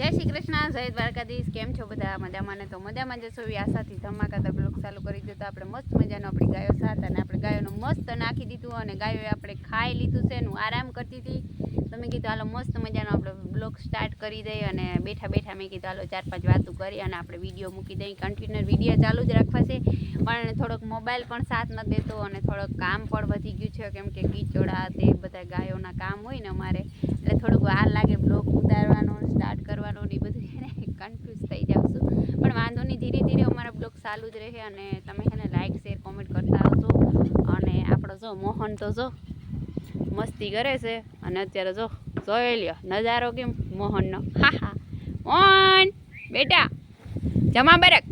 જય શ્રી કૃષ્ણ, જય દ્વારકાધીશ, કેમ છો બધા? મજામાં ને તો મજામાં જશો એવી આશાથી ધમાકાતા બ્લોગ ચાલુ કરી દીધો. આપણે મસ્ત મજાનો આપણી ગાયો સાથ અને આપણે ગાયોનું મસ્ત નાખી દીધું અને ગાયોએ આપણે ખાઈ લીધું છે એનું આરામ કરતી હતી. તો મેં કીધું, હાલો, મસ્ત મજાનો આપણે બ્લોગ સ્ટાર્ટ કરી દઈએ. અને બેઠા બેઠા મેં કીધું, હાલો, ચાર પાંચ વાતો કરી અને આપણે વીડિયો મૂકી દઈએ. કન્ટિન્યુ વીડિયો ચાલુ જ રાખવા છે. પણ થોડોક મોબાઈલ પણ સાથ નથી દેતો અને થોડોક કામ પણ વધી ગયું છે. કેમ કે કીચોડા તે બધા ગાયોના કામ હોય ને અમારે. એટલે થોડુંક વાર લાગે બ્લોગ ઉતારવાનો, સ્ટાર્ટ કરવાનો. ને એ બધું છે ને કન્ફ્યુઝ થઈ જાઉં છું. પણ વાંધો નહીં, ધીરે ધીરે અમારા બ્લોગ ચાલુ જ રહે અને તમે છે ને લાઇક શેર કોમેન્ટ કરતા આવજો. અને આપણો જો મોહન તો જો મસ્તી કરે છે અને અત્યારે જો જોઈ લ્યો નજારો કેમ મોહનનો. હા હા. મોહન, બેટા, જમા બરક.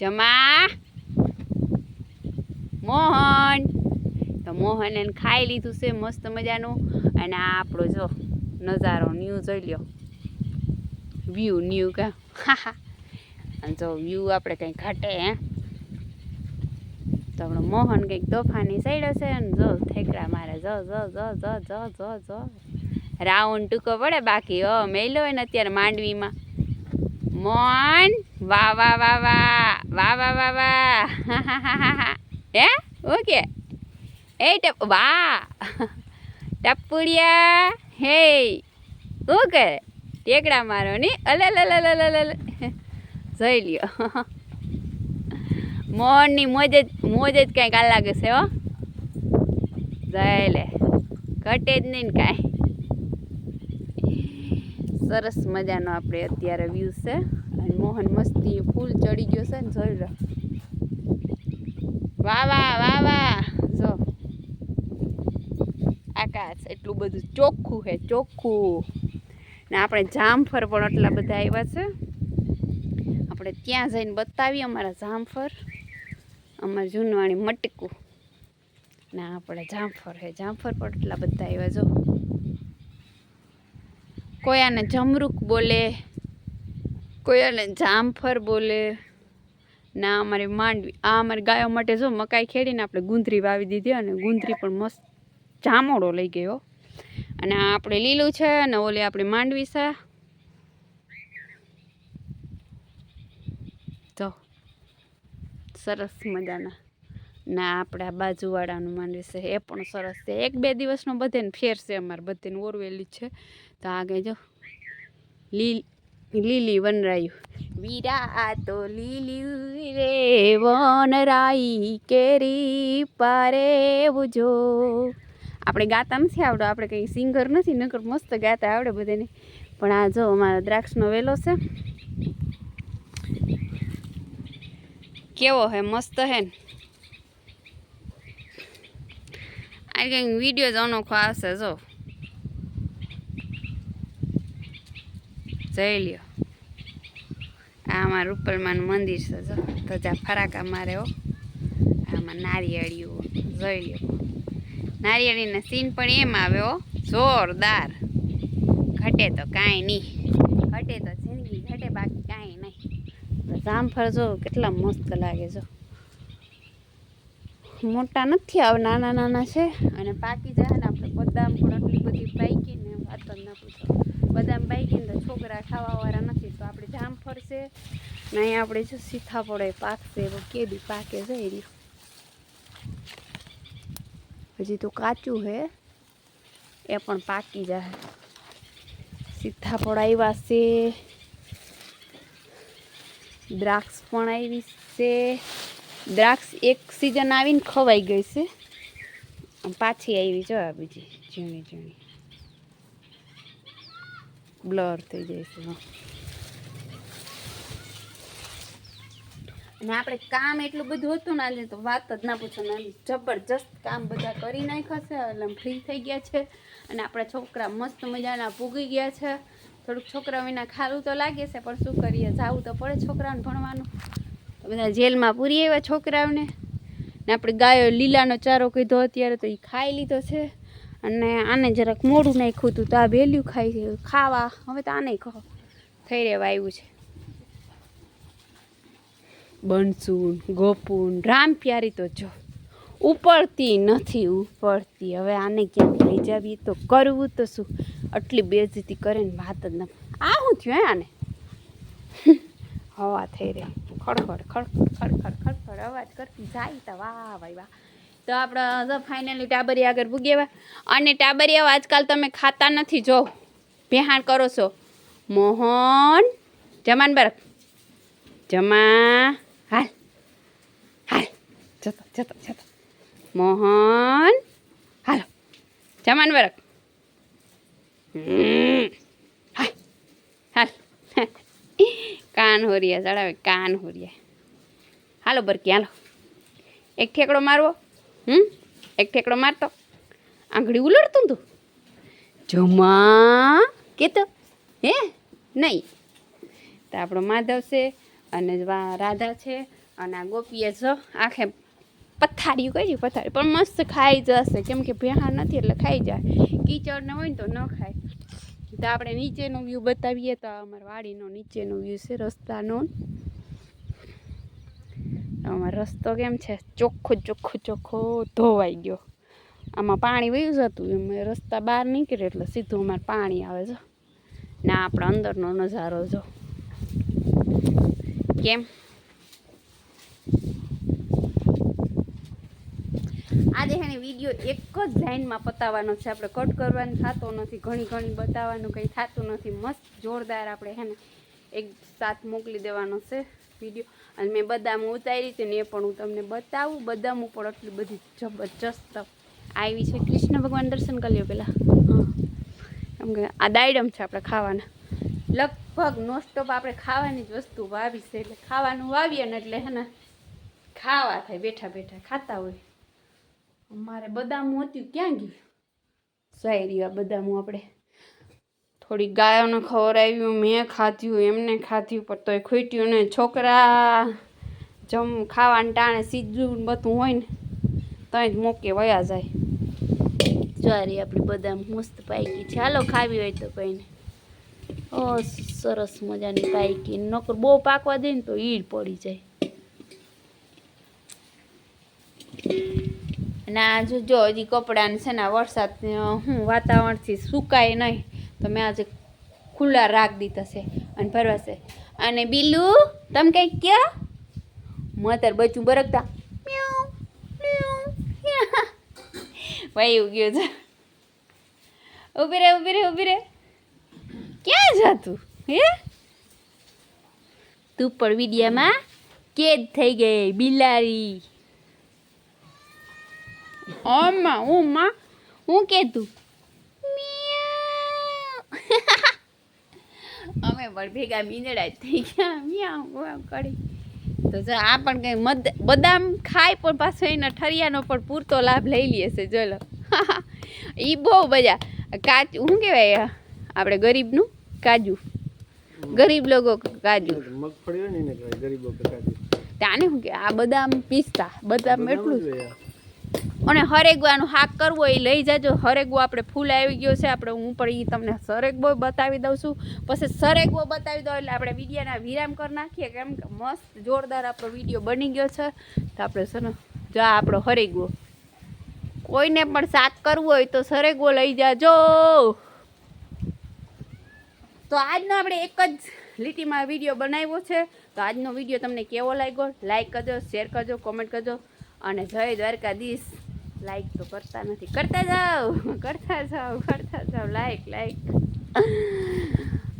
જમા. મોહન. તો મોહન એને ખાઈ લીધું છે મસ્ત મજાનું. અને આપણો જો નજારો, ન્યૂ જોઈ લ્યો. વ્યૂ ન્યૂ કા? અને જો વ્યૂ આપણે કંઈ ઘટે, હે? તો આપણો મોહન કંઈક તોફાની સાઈડ છે ને જો ઠેકડા મારે જો જો જો જો જો જો જો. રાઉન્ડ ટૂંકો પડે, બાકી હો મેલો હોય ને અત્યારે માંડવીમાં. મોન વાહ વાહ વાહ વાહ વાહ વાહ વાહ વાહ. હે? ઓકે એ ટપ, વાહ. ટપુડિયા હે શું કરે ટેકડા મારો ની? અલે જોઈ લ્યો. મોહનની મોજ જ મોજ જ કાંઈક આ લાગે છે, હો. જોઈ લે. ઘટે જ નહીં ને કાંઈ. સરસ મજાનો આપણે અત્યારે વ્યૂ છે. અને મોહન મસ્તી ફૂલ ચડી ગયો છે ને, જોઈ લો. વાહ વાહ. જો. આકાશ, એટલું બધું ચોખ્ખું છે, ચોખ્ખું. ને આપણે જામફળ પણ એટલા બધા આવ્યા છે. આપણે ત્યાં જઈને બતાવીએ અમારા જામફળ. અમારે જૂનવાણી મટકું. ને આપણે જામફળ હે જામફળ પણ એટલા બધા આવ્યા જો. કોઈ આને જમરૂક બોલે કોઈ આને જામફળ બોલે. ના અમારી માંડવી, આ અમારી ગાયો માટે જો મકાઈ ખેડીને આપણે ગુંદરી વાવી દીધી અને ગુંદરી પણ મસ્ત જામોડો લઈ ગયો. અને આ આપણે લીલું છે અને ઓલી આપણી માંડવી છે. તો સરસ મજાના. ના આપણે આ બાજુવાળાનું માંડવી છે, એ પણ સરસ છે. એક બે દિવસનો બધેને ફેર છે અમારે, બધેને ઓરવેલી છે. તો આગળ જો, લીલ, લીલી વનરાયું. વીરા તો લીલી રે, વનરાઈ કેરી પારે ઉજો આપણે ગાતા નથી આવડે આપણે કંઈ સિંગર નથી, નકર મસ્ત ગાતા આવડે બધાને. પણ આ જો અમારા દ્રાક્ષનો વેલો છે. કેવો હે, મસ્ત હે ને. આ કંઈક વીડિયો જ અનોખો આવશે, જો. જઈ લ્યો. આ અમારા રૂપલમાનું મંદિર છે, જો. ધજા ફરાકા મારે હો. આમાં નારિયેળીઓ, જોઈ લ્યો. નારિયેળીના સીન પણ એમ આવે હો. જોરદાર. ઘટે તો કાંઈ નહીં. ઘટે તો જિંદગી ઘટે, બાકી કાંઈ નહીં. તો જામફળ જો કેટલા મસ્ત લાગે જો. મોટા નથી આવ, નાના નાના છે. અને પાકી જાય ને આપણે બદામ પણ આટલી બધી પાકી ને વાત જ ના પૂછો. બદામ પાકી ને તો છોકરા ખાવાવાળા નથી, તો આપણે જામફળ છે ને અહીંયા આપણે જો સીતાફળ પાકશે કેદી પાકે એ રહ્યું. હજી તો કાચું હે. એ પણ પાકી જાય સીતાફળ આવ્યા છે. દ્રાક્ષ પણ આવી છે. દ્રાક્ષ એક સિઝન આવીને ખવાઈ ગઈ છે. પાછી આવી જો બીજી ઝીણી ઝીણી. બ્લર થઈ જાય છે અને આપણે કામ એટલું બધું હતું ને, આજે તો વાત જ ના પૂછો ને જબરજસ્ત કામ બધા કરી નાખ્યા છે, એટલે ફ્રી થઈ ગયા છે. અને આપણા છોકરા મસ્ત મજાના પૂગી ગયા છે. થોડુંક છોકરા વિના ખારું તો લાગે છે, પણ શું કરીએ? જાવું તો પડે છોકરાઓને ભણવાનું. બધા જેલમાં પૂરી આવ્યા છોકરાઓને. ને આપણે ગાયો લીલાનો ચારો કીધો અત્યારે તો એ ખાઈ લીધો છે. અને આને જરાક મોડું નાખ્યું હતું, તો આ વહેલું ખાઈ ખાવા, હવે તો આને કહો થઈ રહેવા આવ્યું છે. બનસુન ગોપુન. રામ પ્યારી તો જો. ઉપડતી નથી, ઉપડતી. હવે આને ક્યાંક લઈ જાવી? તો કરવું તો શું? આટલી બેજતી કરે ને વાત જ ન આ શું થયું આને? હવા થઈ રહી. ખડખડ ખડખડ ખડખડ ખડખડ. અવાજ કરતી જાય તો વાહ ભાઈ વાહ. તો આપણે ફાઇનલી ટાબરિયા આગળ ભૂગેવા અને ટાબરિયાઓ આજકાલ તમે ખાતા નથી, જો. ભેહાણ કરો છો. મોહન. જમાન બરફ. જમા હાલ. હાલ. જતો જતો જતો. મોહન. હાલો. જમાન બરક. હાલ. હાલ. કાન હોરિયા ચડાવે કાન હોરિયા હાલો, બરકી, હાલો. એક ઠેકડો મારવો. હમ? એક ઠેકડો મારતો. આંગળી ઉલડતું તું. જમા. કેતો. હે? નહીં. તો આપણો માધવ છે. અને રાધા છે અને આ ગોપીએ જો આખે પથારીયું કરી પથારી, પણ મસ્ત ખાઈ જશે. કેમ કે ભેહા નથી એટલે ખાઈ જાય. કીચડ ને હોય ને તો ન ખાય. તો આપણે નીચેનો વ્યૂ બતાવીએ તો અમારા વાડીનો નીચેનો વ્યૂ છે રસ્તાનો. અમારો રસ્તો કેમ છે? ચોખ્ખો ચોખ્ખો ચોખ્ખો ધોવાઈ ગયો. આમાં પાણી વયું જતું, એમાં રસ્તા બહાર નીકળે એટલે સીધું અમારે પાણી આવે છે. ને આપણે અંદરનો નજારો જો. કેમ આજે એને વીડિયો એક જ લાઈનમાં પતાવવાનો છે. આપણે કટ કરવાનું થતો નથી, ઘણી ઘણી બતાવવાનું, કંઈ થતું નથી. મસ્ત જોરદાર આપણે હે ને એક સાથ મોકલી દેવાનો છે વીડિયો. અને મેં બદામ ઉતારી હતી ને એ પણ હું તમને બતાવું. બદામ ઉપર આટલી બધી જબરજસ્ત આવી છે. કૃષ્ણ ભગવાન દર્શન કરી લો પહેલાં. હા. એમ કે આ દાયડમ છે આપણે ખાવાના. લગભગ નોસ્ટોપ આપણે ખાવાની જ વસ્તુ વાવી છે. એટલે ખાવાનું વાવીએ ને એટલે હેને ખાવા થાય, બેઠા બેઠા ખાતા હોય. અમારે બદામું હતું ક્યાં ગયું? સાઈ રહ્યા બદામું આપણે. થોડી ગાયોને ખવડાવ્યું મેં ખાધ્યું એમને ખાધ્યું પણ તોય ખૂટ્યું ને છોકરા જમ ખાવાને ટાણે સીધું બધું હોય ને, ત્યાં જ મોકે વયા જાય. સારી આપણી બદામ મસ્ત પાકી છે. હાલો ખાવી હોય તો કંઈ ઓ સરસ મજાની પાકી નકર બહુ પાકવા દે ને તો ઈડ પડી જાય. અને આ જો હજી કપડાને છે ને વરસાદ હું વાતાવરણથી સુકાય નહીં, તો મેં આજે ખુલ્લા રાખ દીધા છે અને ભરવાશે અને બિલુ તમે કંઈક ક્યાં મતર બચું બરકતા ભાઈ ગયો. છે. ઊભી રે ઊભી રે ઊભી રે. ક્યાં જતું હે? તું પણ વિડિયામાં કેદ થઈ ગઈ, બિલાડી. ઓમાં હું માં, હું કહેતું અમે પણ ભેગા મીંદડા જ થઈ ગયા. મ્યાઉ કરી તો જો આ પણ કંઈ મદ, બદામ ખાય પણ પાછો એના ઠરિયાનો પણ પૂરતો લાભ લઈ લે છે ચલો એ બહુ બધા કાચ શું કહેવાય? આપણે ગરીબનું કાજુ. ગરીબ લોકો કાજુ. મગફળી હોય ને કાજુ. ત્યાંને શું કે આ બદામ પીસતા. બદામ એટલું જ. અને હરેગવાનું હાક કરવું હોય એ લઈ જાજો. હરેગવો આપણે ફૂલ આવી ગયો છે. આપણે હું પણ એ તમને સરેગવો બતાવી દઉં છું. પછી સરેગવો બતાવી દઉં એટલે આપણે વિડીયાના વિરામ કરી નાખીએ. કેમ કે મસ્ત જોરદાર આપણો વીડિયો બની ગયો છે. તો આપણે છે ને જો આપણો હરેગવો. કોઈને પણ શાક કરવું હોય તો સરેગવો લઈ જાજો. તો આજનો આપણે એક જ લીટીમાં વીડિયો બનાવ્યો છે. તો આજનો વીડિયો તમને કેવો લાગ્યો? લાઈક કરજો શેર કરજો કોમેન્ટ કરજો. અને જય દ્વારકાધીશ. લાઈક તો કરતા નથી. કરતા જાઓ કરતા જાઓ કરતા જાઓ. Like like